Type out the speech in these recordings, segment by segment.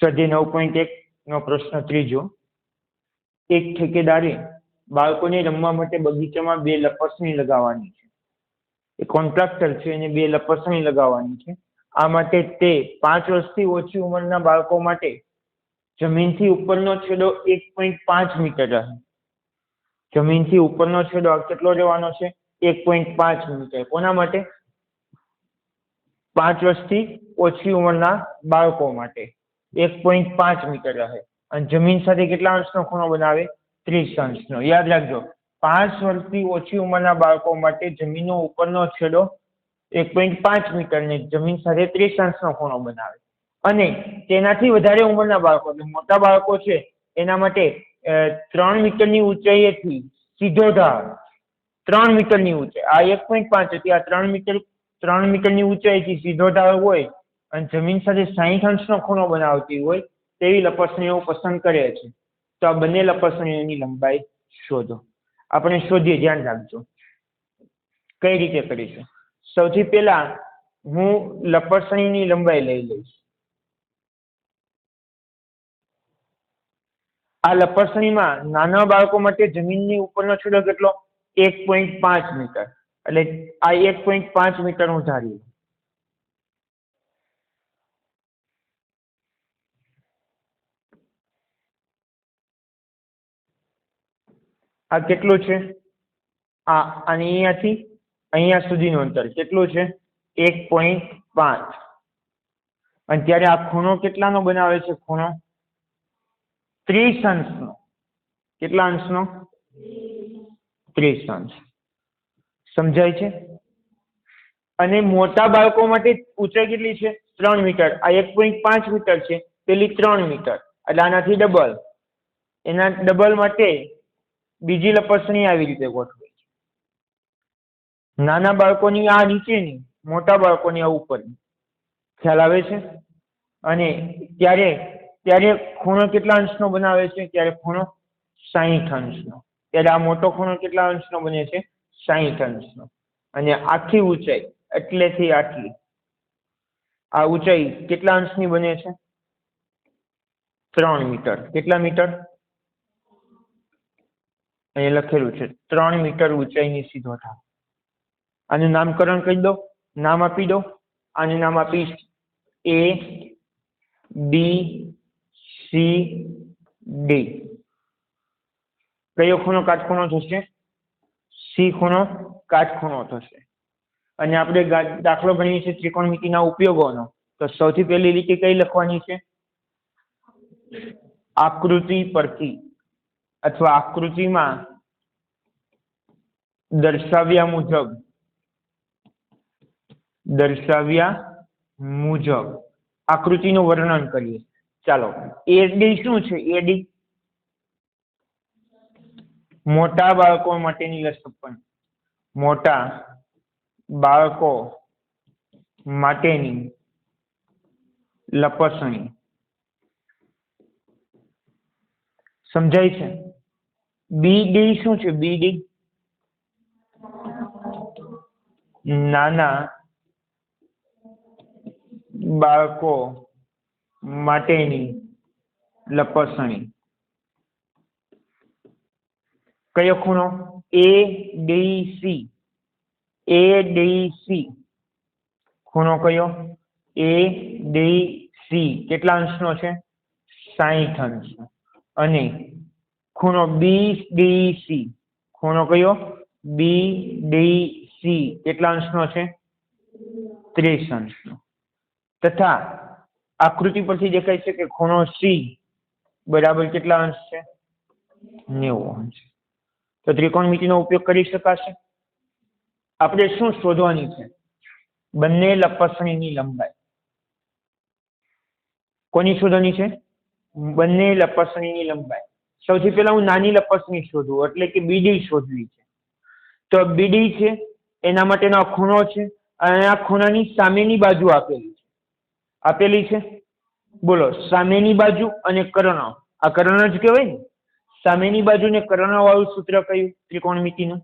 સ્વાધ્યાય નવ પોઈન્ટ એક નો પ્રશ્ન ત્રીજો. એક ઠેકેદારે બાળકોને રમવા માટે બગીચામાં બે લપસણી લગાવવાની છે. એ કોન્ટ્રાક્ટર છે એને બે લપસણી લગાવવાની છે. આ માટે તે પાંચ વર્ષથી ઓછી ઉંમરના બાળકો માટે જમીનથી ઉપરનો છેડો એક પોઈન્ટ પાંચ મીટર રહે. જમીનથી ઉપરનો છેડો કેટલો રહેવાનો છે? એક પોઈન્ટ પાંચ મીટર. કોના માટે? પાંચ વર્ષથી ઓછી ઉંમરના બાળકો માટે. એક પોઈન્ટ પાંચ મીટર રહે. અને જમીન સાથે કેટલા અંશનો ખૂણો બનાવે? ત્રીસ અંશનો. યાદ રાખજો, પાંચ વર્ષથી ઓછી ઉંમરના બાળકો માટે જમીનનો ઉપરનો છેડો એક પોઈન્ટ પાંચ મીટરને જમીન સાથે ત્રીસ અંશનો ખૂણો બનાવે. અને તેનાથી વધારે ઉંમરના બાળકો, એટલે મોટા બાળકો છે, એના માટે ત્રણ મીટરની ઊંચાઈએથી સીધો ઢાળ ત્રણ મીટરની ઊંચાઈ. આ એક પોઈન્ટ પાંચ હતી. આ ત્રણ મીટર, ત્રણ મીટરની ઊંચાઈથી સીધો ઢાળ હોય અને જમીન સાથે સાહીઠ અંશનો ખૂણો બનાવતી હોય તેવી લપસણીઓ પસંદ કરે છે. તો આ બંને લપસણીઓની લંબાઈ શોધો. આપણે શોધીએ, ધ્યાન રાખજો. કઈ રીતે કરીશું? સૌથી પહેલા હું લપસણીની લંબાઈ લઈ લઈશ. આ લપસણીમાં નાના બાળકો માટે જમીનની ઉપરનો છેડો કેટલો? એક પોઈન્ટ પાંચ મીટર. એટલે આ એક પોઈન્ટ પાંચ મીટર હું ધાર્યું આ કેટલું છે? આ અને અહીંયાથી, અહીંયા સુધીનું અંતર કેટલું છે? એક પોઈન્ટ પાંચ. અને ત્યારે આ ખૂણો કેટલાનો બનાવે છે? ખૂણો ત્રીસ અંશનો. કેટલા અંશનો? ત્રીસ અંશ. સમજાય છે? અને મોટા બાળકો માટે ઊંચાઈ કેટલી છે? ત્રણ મીટર. આ એક પોઈન્ટ પાંચ મીટર છે. પેલી ત્રણ મીટર. એટલે આનાથી ડબલ. એના ડબલ માટે બીજી લપસણી આવી રીતે ગોઠવાય છે. નાના બાળકોની આ નીચેની, મોટા બાળકોની આ ઉપરની. ખ્યાલ આવે છે? અને ત્યારે ત્યારે ખૂણો કેટલા અંશનો બનાવે છે? ત્યારે ખૂણો સાહીઠ અંશનો. ત્યારે આ મોટો ખૂણો કેટલા અંશનો બને છે? સાહીઠ અંશનો. અને આખી ઊંચાઈ, એટલેથી આટલી. આ ઊંચાઈ કેટલા અંશની બને છે? ત્રણ મીટર. કેટલા મીટર? અહીંયા લખેલું છે. ત્રણ મીટર ઊંચાઈની સીધો ઢાળ આનું નામકરણ કહી દો. નામ આપી દો. આનું નામ આપીશ એ બી સી ડી કયો ખૂણો કાટખૂણો થશે? સી ખૂણો કાટખૂણો થશે. અને આપણે દાખલો ગણીએ છીએ ત્રિકોણમિતિના ઉપયોગોનો. તો સૌથી પહેલી રીતે કઈ લખવાની છે? આકૃતિ પરથી. અથવા આકૃતિમાં દર્શાવ્યા મુજબ દર્શાવ્યા મુજબ. આકૃતિનું વર્ણન કરીએ. ચાલો એડી શું છે? એડી મોટા બાળકો માટેની લસપન મોટા બાળકો માટેની લપસણી. સમજાય છે? બીડી શું છે? બીડી નાના બાળકો માટેની લપસણી. કયો ખૂણો? A D C A D C ખૂણો કયો? એ ડી સી કેટલા અંશનો છે? સાહીઠ અંશ. અને ખૂણો બી ડી સી ખૂણો કયો? બી ડી સી કેટલા અંશનો છે? ત્રીસ અંશનો. તથા આકૃતિ પરથી દેખાય છે કે ખૂણો સી બરાબર કેટલા અંશ છે? નેવું અંશ. તો ત્રિકોણમિતિનો ઉપયોગ કરી શકાશે. આપણે શું શોધવાની છે? બંને લપસણીની લંબાઈ. કોની શોધવાની છે? બંને લપસણીની લંબાઈ. સૌથી પહેલા હું નાની લપસણી શોધું, એટલે કે બીડી શોધવી છે. તો બીડી છે, એના માટેનો ખૂણો છે, અને આ ખૂણાની સામેની બાજુ આપેલી છે. આપેલી છે? બોલો, સામેની બાજુ અને કર્ણ આ કર્ણ જ કહેવાય ને? સામેની બાજુ ને કર્ણ વાળું સૂત્ર કયું? ત્રિકોણમિતિનું.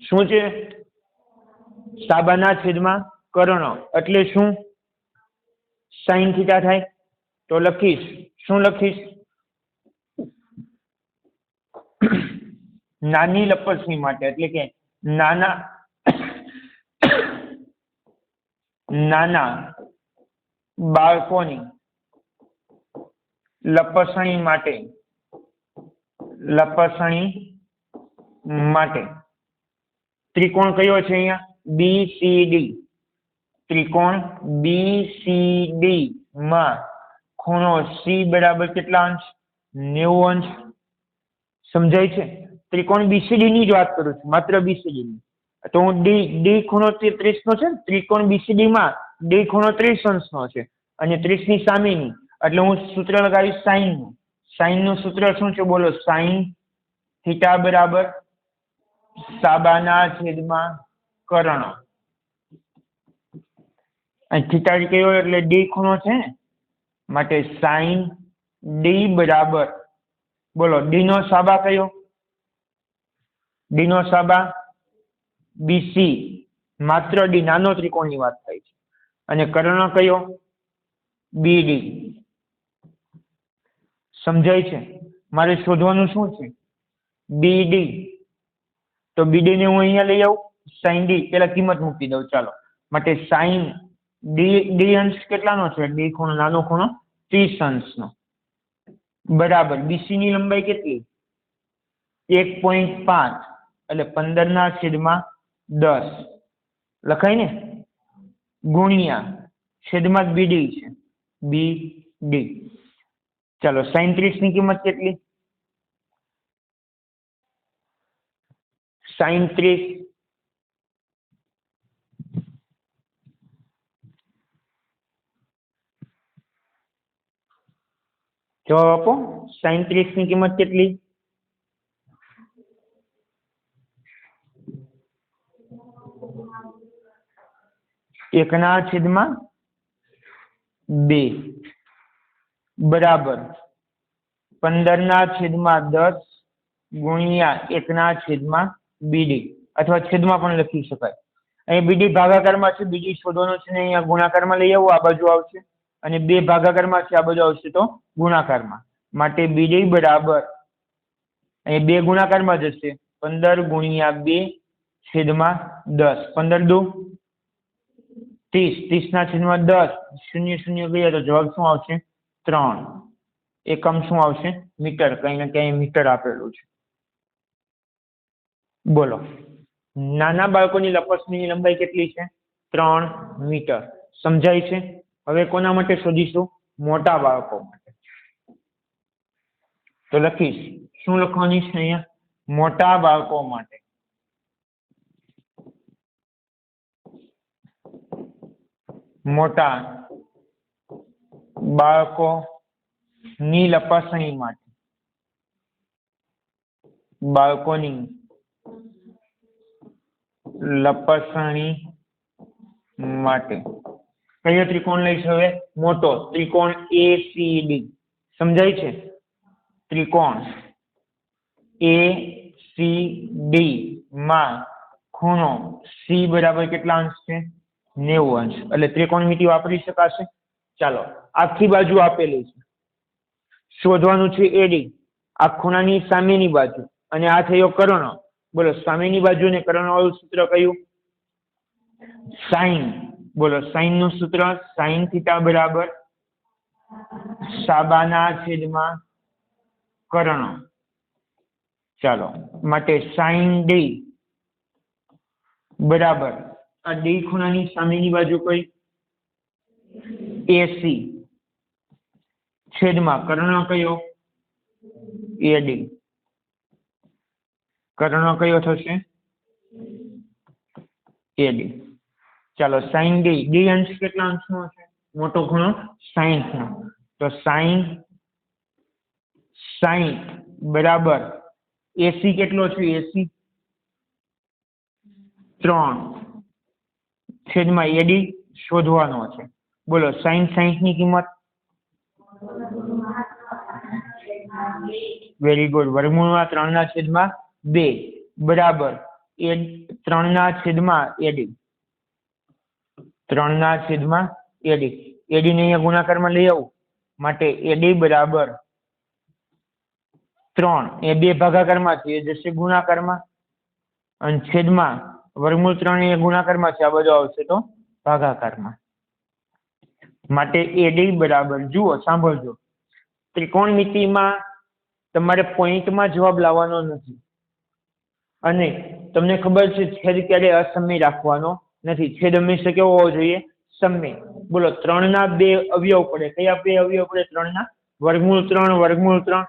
શું છે? સાબાના છેદમાં કર્ણ. એટલે શું? સાઈન થીટા થાય. તો લખીશ. શું લખીશ? નાની લપસણી માટે, એટલે કે નાના નાના બાળકોની લપસણી માટે લપસણી માટે. ત્રિકોણ કયો છે અહીંયા? બી સી ડી ત્રિકોણ બી સી ડી માં ખૂણો સી બરાબર કેટલા અંશ? નેવું અંશ. સમજાય છે? ત્રિકોણ બીસીડી ની જ વાત કરું છું, માત્ર બીસીડી ની. તો હું ડી ડી ખૂણો ત્રીસ નો છે ત્રિકોણ બીસીડી માં ડી ખૂણો ત્રીસ અંશ નો છે. અને ત્રીસની સામેની, એટલે હું સૂત્ર લગાવીશ સાઈનનું. સાઈનનું સૂત્ર શું છે? બોલો સાઈન થીટા બરાબર સાબાના છેદમાં કર્ણ. થીટા કયો? એટલે ડી ખૂણો છે ને માટે સાઈન ડી બરાબર. બોલો ડી નો સાબા કયો? ડી નો સાબા બીસી માત્ર ડી નાનો ત્રિકોણની વાત થાય છે. અને કર્ણ કયો? બીડી સમજાય છે? મારે શોધવાનું શું છે? બીડી તો બીડી ને હું અહીંયા લઈ આવું. સાઈન ડી પેલા કિંમત મૂકી દઉં. ચાલો. માટે સાઈન ડી ડી અંશ કેટલાનો છે? ડી ખૂણો, નાનો ખૂણો, ત્રીસ અંશનો. બરાબર. બીસી ની લંબાઈ કેટલી? એક પોઈન્ટ પાંચ. એટલે પંદર ના છેદમાં દસ. લખાય ને? ગુણ્યા છેદમાં બીડી છે. બી ડી ચાલો સાઈત્રીસની કિંમત કેટલી? સાઈત્રીસ જવાબ આપો. સાઈત્રીસની કિંમત કેટલી? એકના છેદમાં બે. બરાબર. પંદરના છેદમાં દસ ગુણ્યા એકના છેદમાં બીડી. અથવા છેદમાં પણ લખી શકાય. અહીં બીડી ભાગાકારમાં છે, બીજી શોધવાનું છે ને અહીંયા ગુણાકારમાં લઈ આવું, આ બાજુ આવશે. અને બે ભાગાકારમાં છે આ બધો આવશે તો ગુણાકારમાં. માટે બીડી બરાબર અહીં બે ગુણાકારમાં જશે. પંદર ગુણ્યા બે છેદમાં દસ. પંદર દુ? ત્રીસ. ત્રીસના છેદમાં દસ. શૂન્ય શૂન્ય ગયા તો જવાબ શું આવશે? ત્રણ. એકમ શું આવશે? મીટર. કંઈ ને કંઈ મીટર આપેલું છે. બોલો. નાના બાળકોની લપસણીની લંબાઈ કેટલી છે? ત્રણ મીટર. સમજાય છે? હવે કોના માટે શોધીશું? મોટા બાળકો માટે. તો લખીશ. શું લખવાની છે અહીંયા? મોટા બાળકો માટે. મોટા બાળકો ની લપસણી માટે. બાળકોની લપસણી માટે. કયો ત્રિકોણ લઈશ હવે? મોટો. ત્રિકોણ એ સી ડી સમજાય છે? ત્રિકોણ એ સી ડી માં ખૂણો સી બરાબર કેટલા અંશ છે? નેવું અંશ. એટલે ત્રિકોણમિતિ વાપરી શકાશે? ચાલો, આખી બાજુ આપેલી છે. શોધવાનું છે એડી આ ખૂણાની સામેની બાજુ. અને આ થયો કર્ણ. બોલો, સામેની બાજુ ને કર્ણ સૂત્ર કયું? સાઈન. બોલો સાઈનનું સૂત્ર, સાઈન થીટા બરાબર, સાબાના છેદમાં કર્ણ. ચાલો, માટે સાઈન ડી બરાબર. આ ડી ખૂણાની સામેની બાજુ કઈ? એસી છેદમાં કર્ણ કયો? એડી કર્ણ કયો થશે? એડી ચાલો સાઈન ડી ડી અંશ કેટલા અંશનો છે? મોટો ખૂણો સાઈઠ નો. તો સાઈન સાઈઠ બરાબર એસી કેટલો છે? એસી ત્રણ. છેદમાં એડી શોધવાનો છે. બોલો સાઈન સાઈઠની કિંમત? વેરી ગુડ વર્ગમૂળમાં ત્રણના છેદમાં બે. બરાબર. એ ત્રણના છેદમાં એડી ત્રણના છેદમાં એડી એડી ને અહીંયા ગુણાકારમાં લઈ આવું. માટે એડી બરાબર ત્રણ. એ બે ભાગાકારમાં છે. એ જશે ગુણાકારમાં. અને છેદમાં વર્ગમૂળ ત્રણ એ ગુણાકારમાં છે. આ બધો આવશે તો ભાગાકારમાં. માટે એડી બરાબર. જુઓ, સાંભળજો. ત્રિકોણમિતિમાં તમારે પોઈન્ટમાં જવાબ લાવવાનો નથી. અને તમને ખબર છે, છેદ ક્યારે અસમય રાખવાનો? નથી. છેદ હંમેશા કેવો હોવો જોઈએ? સમય બોલો, ત્રણના બે અવયવ પડે. કયા બે અવયવ પડે ત્રણના? વર્ગમૂળ ત્રણ વર્ગમૂળ ત્રણ.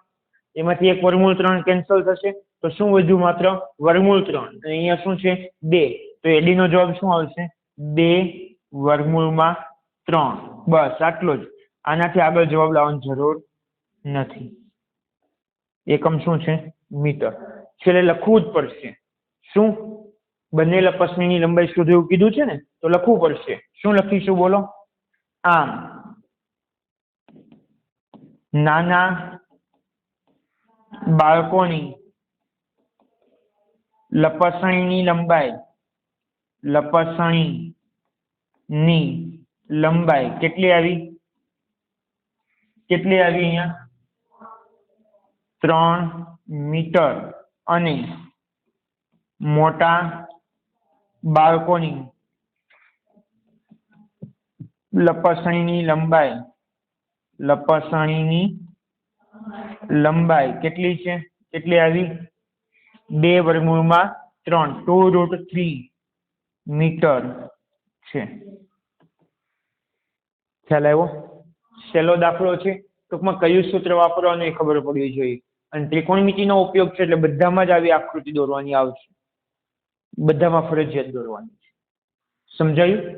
એમાંથી એક વર્ગમૂળ ત્રણ કેન્સલ થશે. તો શું વધ્યું માત્ર? વર્ગમૂળ ત્રણ. અહીંયા શું છે? બે. તો એડી નો જવાબ શું આવશે? બે વર્ગમૂળમાં ત્રણ. બસ, આટલો જ. આનાથી આગળ જવાબ લાવવાની જરૂર નથી. એકમ શું છે? મીટર. છેલ્લે લખવું જ પડશે. શું? બંને લપસણીની લંબાઈ શોધો એવું કીધું છે ને, તો લખવું પડશે. શું લખીશું બોલો? આમ. નાના બાળકોની લપસણીની લંબાઈ લપસણીની લંબાઈ કેટલી આવી? કેટલી આવી અહીંયા? ત્રણ મીટર. અને મોટા બાળકોની લપસણીની લંબાઈ લપસણીની લંબાઈ કેટલી છે? કેટલી આવી? બે વર્ગમૂળમાં ત્રણ. ટુ રૂટ થ્રી મીટર છે. ખ્યાલ આવ્યો? છેલ્લો દાખલો છે. ટૂંકમાં કયું સૂત્ર વાપરવાનું એ ખબર પડવી જોઈએ. અને ત્રિકોણમિતિનો ઉપયોગ છે એટલે બધામાં જ આવી આકૃતિ દોરવાની આવશે. બધામાં ફરજિયાત દોરવાની છે. સમજાયું?